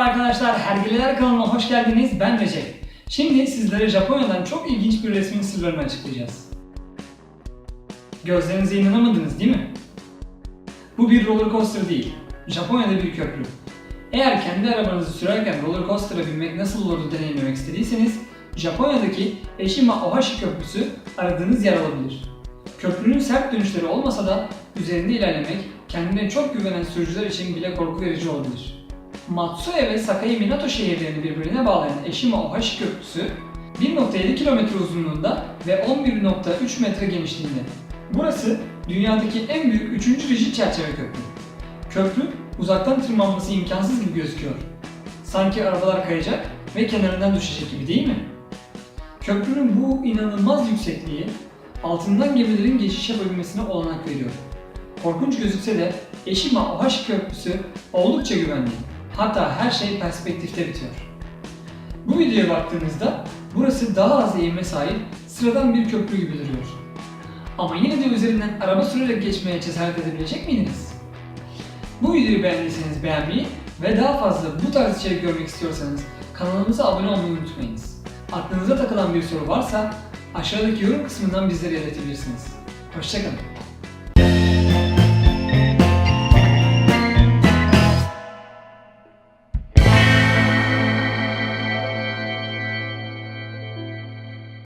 arkadaşlar, Hergeleler kanalına hoş geldiniz. Ben Recep. Şimdi sizlere Japonya'dan çok ilginç bir resmin sırlarını açıklayacağız. Gözlerinize inanamadınız değil mi? Bu bir roller coaster değil. Japonya'da bir köprü. Eğer kendi arabanızı sürerken roller coaster'a binmek nasıl olurdu deneyimlemek istediyseniz, Japonya'daki Eshima Ohashi Köprüsü aradığınız yer olabilir. Köprünün sert dönüşleri olmasa da üzerinde ilerlemek kendine çok güvenen sürücüler için bile korku verici olabilir. Matsue ve Sakai Minato şehirlerini birbirine bağlayan Eshima Ohashi Köprüsü 1.7 kilometre uzunluğunda ve 11.3 metre genişliğinde. Burası dünyadaki en büyük 3. rigid çerçeve köprü. Köprü uzaktan tırmanması imkansız gibi gözüküyor. Sanki arabalar kayacak ve kenarından düşecek gibi değil mi? Köprünün bu inanılmaz yüksekliği altından gemilerin geçiş yapabilmesine olanak veriyor. Korkunç gözükse de Eshima Ohashi Köprüsü oldukça güvenli. Hatta her şey perspektifte bitiyor. Bu videoya baktığınızda burası daha az eğime sahip sıradan bir köprü gibi duruyor. Ama yine de üzerinden araba sürerek geçmeye cesaret edebilecek miydiniz? Bu videoyu beğendiyseniz beğenmeyi ve daha fazla bu tarz içerik görmek istiyorsanız kanalımıza abone olmayı unutmayınız. Aklınıza takılan bir soru varsa aşağıdaki yorum kısmından bizlere iletebilirsiniz. Hoşçakalın.